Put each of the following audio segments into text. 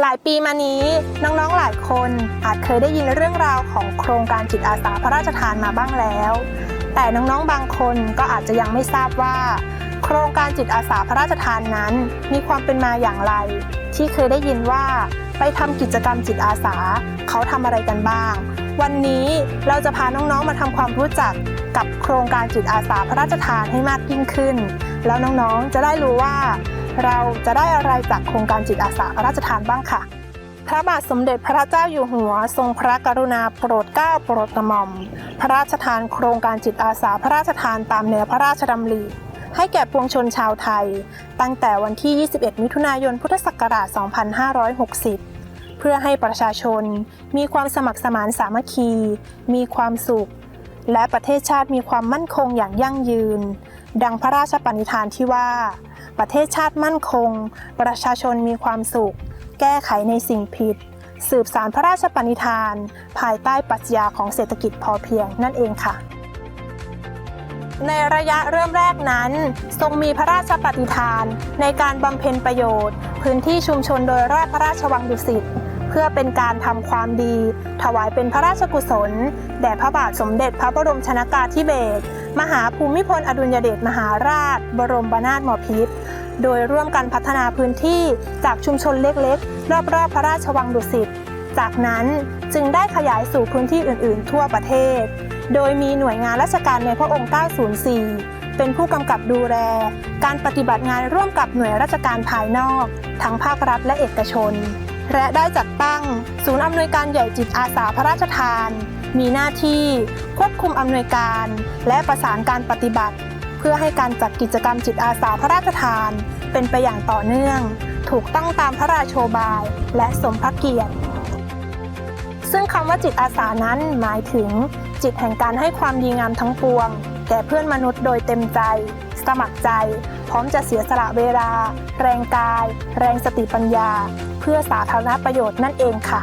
หลายปีมานี้น้องๆหลายคนอาจเคยได้ยินเรื่องราวของโครงการจิตอาสาพระราชทานมาบ้างแล้ว แต่น้องๆบางคนก็อาจจะยังไม่ทราบว่า โครงการจิตอาสาพระราชทานนั้น มีความเป็นมาอย่างไร ที่เคยได้ยินว่าไปทำกิจกรรมจิตอาสา เขาทำอะไรกันบ้าง วันนี้เราจะพาน้องๆมาทำความรู้จักกับโครงการจิตอาสาพระราชทานให้มากยิ่งขึ้น แล้วน้องๆจะได้รู้ว่า เราจะได้อะไรจากโครงการจิตอาสาพระราชทานบ้างค่ะ พระบาทสมเด็จพระเจ้าอยู่หัว ทรงพระกรุณาโปรดเกล้าโปรดกระหม่อม พระราชทานโครงการจิตอาสาพระราชทานตามแนวพระราชดำริให้แก่ปวงชนชาวไทย ตั้งแต่วันที่ 21 มิถุนายน พุทธศักราช 2560 เพื่อให้ประชาชนมีความสมัครสมานสามัคคี มีความสุข และประเทศชาติมีความมั่นคงอย่างยั่งยืน ดังพระราชปณิธานที่ว่า ประเทศชาติมั่นคง ประชาชนมีความสุข แก้ไขในสิ่งผิด สืบสารพระราชปณิธาน ภายใต้ปรัชญาของเศรษฐกิจพอเพียงนั่นเองค่ะในระยะเริ่มแรกนั้น ทรงมีพระราชปฏิฐาน ในการบำเพ็ญประโยชน์ พื้นที่ชุมชนโดยรอบพระราชวังดุสิตเพื่อเป็นการทำความดี ถวายเป็นพระราชกุศล แด่พระบาทสมเด็จพระบรมชนากาธิเบศร มหาภูมิพลอดุลยเดชมหาราช บรมนาถบพิตรโดยร่วมกันพัฒนาพื้นที่จากชุมชนเล็กๆ รอบๆ พระราชวังดุสิต จากนั้นจึงได้ขยายสู่พื้นที่อื่นๆ ทั่วประเทศ โดยมีหน่วยงานราชการในพระองค์ 904 เป็นผู้กำกับดูแล การปฏิบัติงานร่วมกับหน่วยราชการภายนอก ทั้งภาครัฐและเอกชน และได้จัดตั้ง ศูนย์อำนวยการใหญ่จิตอาสาพระราชทาน มีหน้าที่ควบคุมอำนวยการ และประสานการปฏิบัติ เพื่อให้การจัดกิจกรรมจิตอาสาพระราชทาน เป็นไปอย่างต่อเนื่อง ถูกตั้งตามพระราโชบาย และสมพระเกียรติ ซึ่งคำว่าจิตอาสานั้นหมายถึง จิตแห่งการให้ความดีงามทั้งปวง แก่เพื่อนมนุษย์โดยเต็มใจ สมัครใจ พร้อมจะเสียสละเวลา แรงกาย แรงสติปัญญา เพื่อสาธารณประโยชน์นั่นเองค่ะ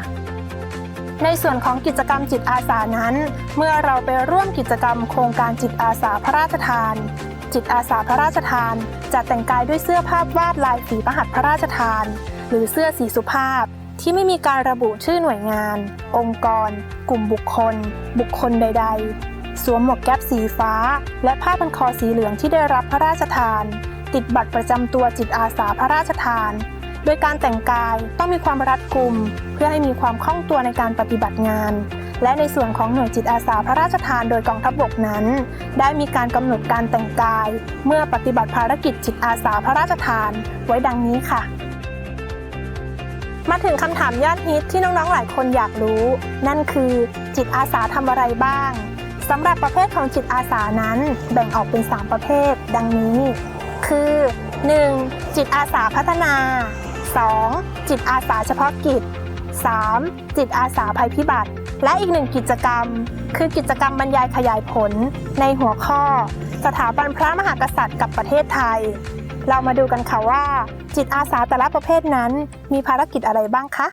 ในส่วนของกิจกรรมจิตอาสานั้น เมื่อเราไปร่วมกิจกรรมโครงการจิตอาสาพระราชทาน จิตอาสาพระราชทานจะแต่งกายด้วยเสื้อภาพวาดลายฝีพระหัตพระราชทาน หรือเสื้อสีสุภาพที่ไม่มีการระบุชื่อหน่วยงาน องค์กร กลุ่มบุคคล บุคคลใด ๆ สวมหมวกแก๊ปสีฟ้า และผ้าพันคอสีเหลืองที่ได้รับพระราชทาน ติดบัตรประจำตัวจิตอาสาพระราชทาน โดยการแต่งกายต้องมีความรัดกุม เพื่อให้มีความคล่องตัวในการปฏิบัติงาน และในส่วนของหน่วยจิตอาสาพระราชทานโดยกองทัพบกนั้น ได้มีการกำหนดการแต่งกาย เมื่อปฏิบัติภารกิจจิตอาสาพระราชทาน ไว้ดังนี้ค่ะ มาถึงคำถามยอดฮิตที่น้องๆหลายคนอยากรู้ นั่นคือ จิตอาสาทำอะไรบ้างสำหรับประเภทของจิตอาสานั้นแบ่งออกเป็น 3 ประเภท ดังนี้ คือ 1. จิตอาสาพัฒนา 2. จิตอาสาเฉพาะกิจ 3. จิตอาสาภัยพิบัติ และอีกหนึ่งกิจกรรม คือกิจกรรมบรรยายขยายผล ในหัวข้อ สถาบันพระมหากษัตริย์กับประเทศไทย เรามาดูกันค่ะว่า จิตอาสาแต่ละประเภทนั้นมีภารกิจอะไรบ้างคะ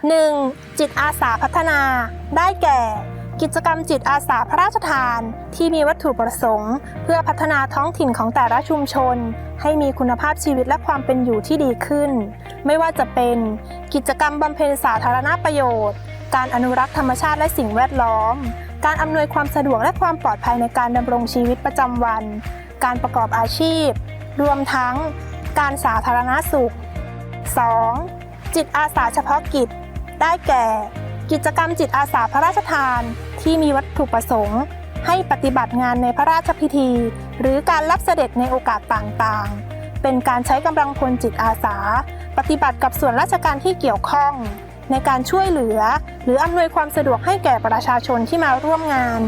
1. จิตอาสาพัฒนา ได้แก่ กิจกรรมจิตอาสาพระราชทาน ที่มีวัตถุประสงค์ เพื่อพัฒนาท้องถิ่นของแต่ละชุมชน ให้มีคุณภาพชีวิตและความเป็นอยู่ที่ดีขึ้น ไม่ว่าจะเป็น กิจกรรมบำเพ็ญสาธารณประโยชน์ การอนุรักษ์ธรรมชาติและสิ่งแวดล้อม การอำนวยความสะดวกและความปลอดภัยในการดำรงชีวิตประจำวัน การประกอบอาชีพ รวมทั้ง การสาธารณสุข 2. จิตอาสาเฉพาะกิจ ได้แก่ กิจกรรมจิตอาสาพระราชทานที่มีวัตถุประสงค์ ให้ปฏิบัติงานในพระราชพิธี หรือการรับเสด็จในโอกาสต่างๆ เป็นการใช้กำลังพลจิตอาสา ปฏิบัติกับส่วนราชการที่เกี่ยวข้อง ในการช่วยเหลือ หรืออำนวยความสะดวกให้แก่ประชาชนที่มาร่วมงาน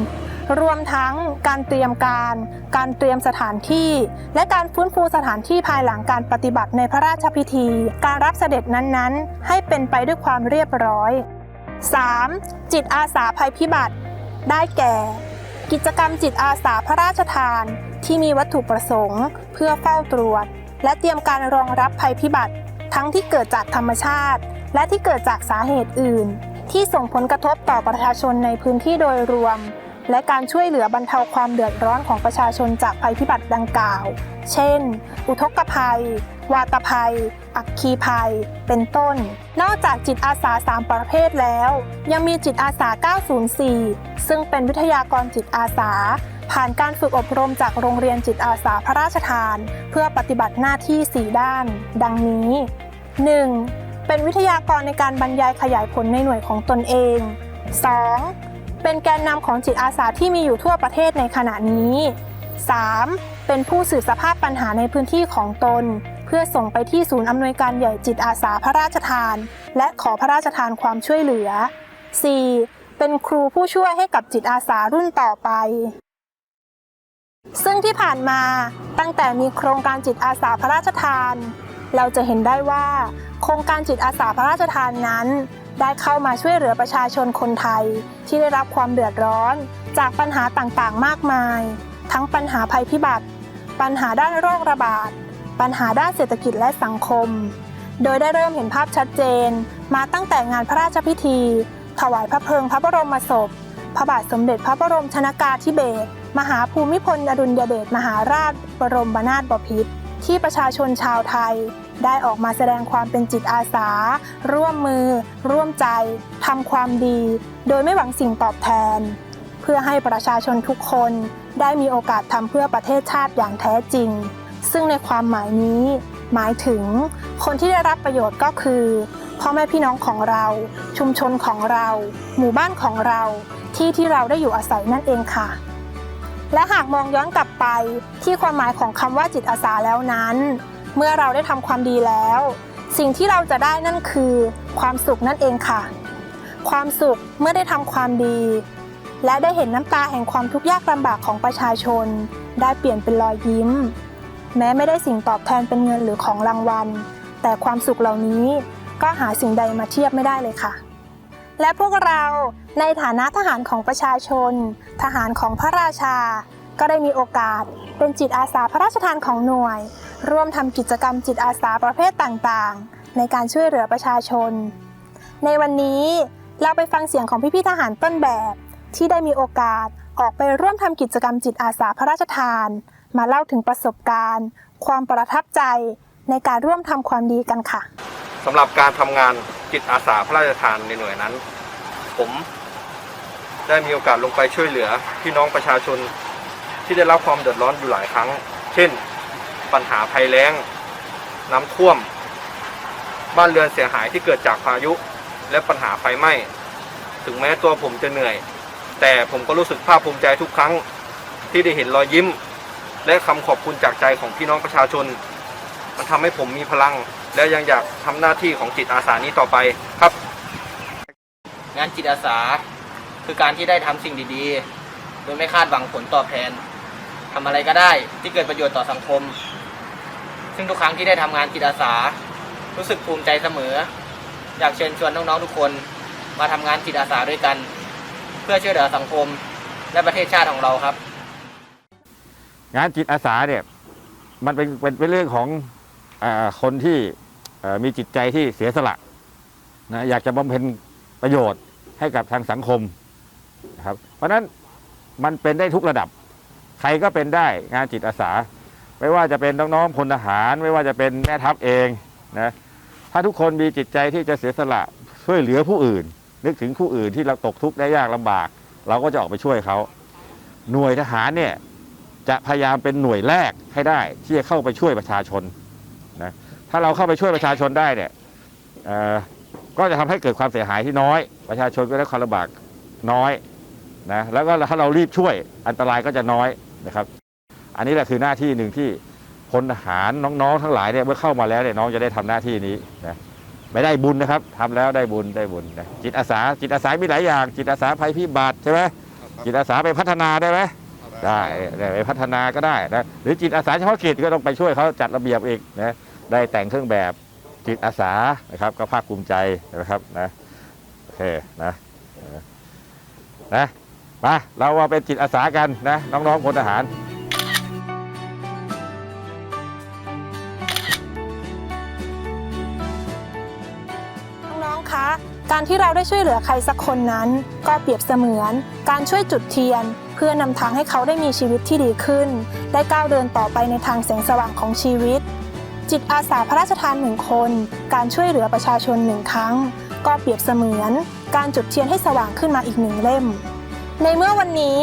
รวมทั้งการเตรียมการ การเตรียมสถานที่ และการฟื้นฟูสถานที่ภายหลังการปฏิบัติในพระราชพิธี การรับเสด็จนั้นๆ ให้เป็นไปด้วยความเรียบร้อย 3. จิตอาสาภัยพิบัติ ได้แก่ กิจกรรมจิตอาสาพระราชทาน ที่มีวัตถุประสงค์ เพื่อเฝ้าตรวจ และเตรียมการรองรับภัยพิบัติ ทั้งที่เกิดจากธรรมชาติ และที่เกิดจากสาเหตุอื่น ที่ส่งผลกระทบต่อประชาชนในพื้นที่โดยรวม และการช่วยเหลือบรรเทาความเดือดร้อนของประชาชนจากภัยพิบัติดังกล่าว เช่น อุทกภัย วาตภัย อัคคีภัย เป็นต้น นอกจากจิตอาสา 3 ประเภทแล้ว ยังมีจิตอาสา 904 ซึ่งเป็นวิทยากรจิตอาสา ผ่านการฝึกอบรมจากโรงเรียนจิตอาสาพระราชทาน เพื่อปฏิบัติหน้าที่ 4 ด้าน ดังนี้ 1. เป็นวิทยากรในการบรรยายขยายผลในหน่วยของตนเอง 2. เป็นแกนนำของจิตอาสาที่มีอยู่ทั่วประเทศในขณะนี้ 3. เป็นผู้สื่อสภาพปัญหาในพื้นที่ของตน เพื่อส่งไปที่ศูนย์อำนวยการใหญ่จิตอาสาพระราชทาน และขอพระราชทานความช่วยเหลือ 4. เป็นครูผู้ช่วยให้กับจิตอาสารุ่นต่อไป ซึ่งที่ผ่านมาตั้งแต่มีโครงการจิตอาสาพระราชทาน เราจะเห็นได้ว่า โครงการจิตอาสาพระราชทานนั้น ได้เข้ามาช่วยเหลือประชาชนคนไทย ที่ได้รับความเดือดร้อน จากปัญหาต่างๆ มากมาย ทั้งปัญหาภัยพิบัติ ปัญหาด้านโรคระบาด ปัญหาด้านเศรษฐกิจและสังคม โดยได้เริ่มเห็นภาพชัดเจน มาตั้งแต่งานพระราชพิธี ถวายพระเพลิงพระบรมศพ พระบาทสมเด็จพระบรมชนากาธิเบศรมหาภูมิพลอดุลยเดชมหาราชบรมนาถบพิตรที่ประชาชนชาวไทย ได้ออกมาแสดงความเป็นจิตอาสา ร่วมมือ ร่วมใจทำความดี โดยไม่หวังสิ่งตอบแทน เพื่อให้ประชาชนทุกคนได้มีโอกาสทำเพื่อประเทศชาติอย่างแท้จริง ซึ่งในความหมายนี้ หมายถึง คนที่ได้รับประโยชน์ก็คือพ่อแม่พี่น้องของเรา ชุมชนของเรา หมู่บ้านของเรา ที่ที่เราได้อยู่อาศัยนั่นเองค่ะ และหากมองย้อนกลับไปที่ความหมายของคำว่าจิตอาสาแล้วนั้น เมื่อเราได้ทำความดีแล้ว สิ่งที่เราจะได้นั่นคือ ความสุขนั่นเองค่ะ ความสุขเมื่อได้ทำความดี และได้เห็นน้ำตาแห่งความทุกข์ยากลำบากของประชาชน ได้เปลี่ยนเป็นรอยยิ้ม แม้ไม่ได้สิ่งตอบแทนเป็นเงินหรือของรางวัล แต่ความสุขเหล่านี้ก็หาสิ่งใดมาเทียบไม่ได้เลยค่ะ และพวกเราในฐานะทหารของประชาชน ทหารของพระราชา ก็ได้มีโอกาสเป็นจิตอาสาพระราชทานของหน่วย ร่วมทำกิจกรรมจิตอาสาประเภทต่างๆ ในการช่วยเหลือประชาชน ในวันนี้เราไปฟังเสียงของพี่ๆทหารต้นแบบ ที่ได้มีโอกาสออกไปร่วมทำกิจกรรมจิตอาสาพระราชทาน มาเล่าถึงประสบการณ์ ความประทับใจในการร่วมทำความดีกันค่ะสำหรับการทำงานจิตอาสาพระราชทานในหน่วยนั้น ผมได้มีโอกาสลงไปช่วยเหลือพี่น้องประชาชนที่ได้รับความเดือดร้อนอยู่หลายครั้ง เช่น ปัญหาภัยแล้ง น้ำท่วม บ้านเรือนเสียหายที่เกิดจากพายุ และปัญหาไฟไหม้ ถึงแม้ตัวผมจะเหนื่อย แต่ผมก็รู้สึกภาคภูมิใจทุกครั้ง ที่ได้เห็นรอยยิ้ม และคำขอบคุณจากใจของพี่น้องประชาชน มันทำให้ผมมีพลัง และยังอยากทำหน้าที่ของจิตอาสานี้ต่อไปครับ งานจิตอาสาคือการที่ได้ทำสิ่งดีๆ โดยไม่คาดหวังผลตอบแทนทำอะไรก็ได้ที่เกิดประโยชน์ต่อสังคม ซึ่งทุกครั้งที่ได้ทำงานจิตอาสา รู้สึกภูมิใจเสมอ อยากเชิญชวนน้องๆทุกคนมาทำงานจิตอาสาด้วยกัน เพื่อช่วยเหลือสังคม และประเทศชาติของเราครับ งานจิตอาสาเนี่ยมันเป็นเป็นเป็นเรื่องของอคนที่มีจิตใจที่เสียสละนะอยากจะบำเพ็ญประโยชน์ให้กับทางสังคมนะครับเพราะฉะนั้นมันเป็นได้ทุกระดับ ใครก็เป็นได้งานจิตอาสา ไม่ว่าจะเป็นน้องๆพลทหาร ไม่ว่าจะเป็นแม่ทัพเองนะถ้าทุกคนมีจิตใจที่จะเสียสละช่วยเหลือผู้อื่น นึกถึงผู้อื่นที่เราตกทุกข์ได้ยากลำบาก เราก็จะออกไปช่วยเขา หน่วยทหารเนี่ยจะพยายามเป็นหน่วยแรกให้ได้ที่จะเข้าไปช่วยประชาชนนะถ้าเราเข้าไปช่วยประชาชนได้เนี่ยก็จะทำให้เกิดความเสียหายที่น้อย ประชาชนก็ได้ความลำบากน้อยนะแล้วก็ถ้าเรารีบช่วยอันตรายก็จะน้อยนะครับ อันนี้แหละคือหน้าที่หนึ่งที่พลทหารน้องๆทั้งหลายเนี่ยเมื่อเข้ามาแล้วเนี่ยน้องจะได้ทำหน้าที่นี้นะไม่ได้บุญนะครับทำแล้วได้บุญได้บุญนะจิตอาสา จิตอาสามีหลายอย่าง จิตอาสาภัยพิบัติใช่ไหมจิตอาสาไปพัฒนาได้ไหมได้ได้ไปพัฒนาก็ได้นะหรือจิตอาสาเฉพาะกิจก็ต้องไปช่วยเขาจัดระเบียบอีกนะได้แต่งเครื่องแบบจิตอาสานะครับ ก็ภาคภูมิใจนะครับนะโอเคนะเออนะมาเรามาเป็นจิตอาสากันนะน้องๆพลทหาร การที่เราได้ช่วยเหลือใครสักคนนั้น ก็เปรียบเสมือน การช่วยจุดเทียน เพื่อนำทางให้เขาได้มีชีวิตที่ดีขึ้น ได้ก้าวเดินต่อไปในทางแสงสว่างของชีวิต จิตอาสาพระราชทานหนึ่งคน การช่วยเหลือประชาชนหนึ่งครั้ง ก็เปรียบเสมือน การจุดเทียนให้สว่างขึ้นมาอีกหนึ่งเล่ม ในเมื่อวันนี้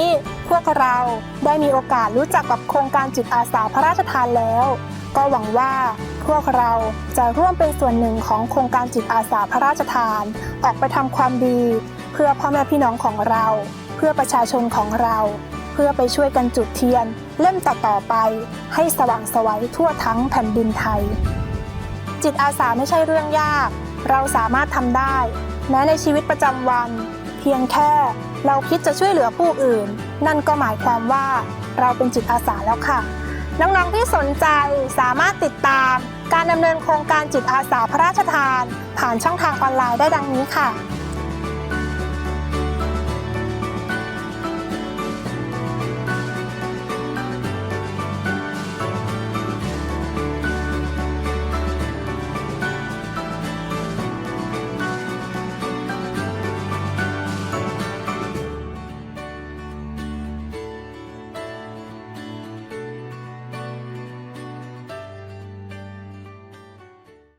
พวกเราได้มีโอกาสรู้จักกับโครงการจิตอาสาพระราชทานแล้ว ก็หวังว่าพวกเราจะร่วมเป็นส่วนหนึ่งของโครงการจิตอาสาพระราชทาน ออกไปทำความดี เพื่อพ่อแม่พี่น้องของเรา เพื่อประชาชนของเรา เพื่อไปช่วยกันจุดเทียน เล่มต่อๆไป ให้สว่างไสวัยทั่วทั้งแผ่นดินไทย จิตอาสาไม่ใช่เรื่องยาก เราสามารถทำได้ แม้ในชีวิตประจำวัน เพียงแค่เราคิดจะช่วยเหลือผู้อื่น นั่นก็หมายความว่าเราเป็นจิตอาสาแล้วค่ะ น้องๆที่สนใจสามารถติดตาม การดำเนินโครงการจิตอาสาพระราชทาน ผ่านช่องทางออนไลน์ได้ดังนี้ค่ะ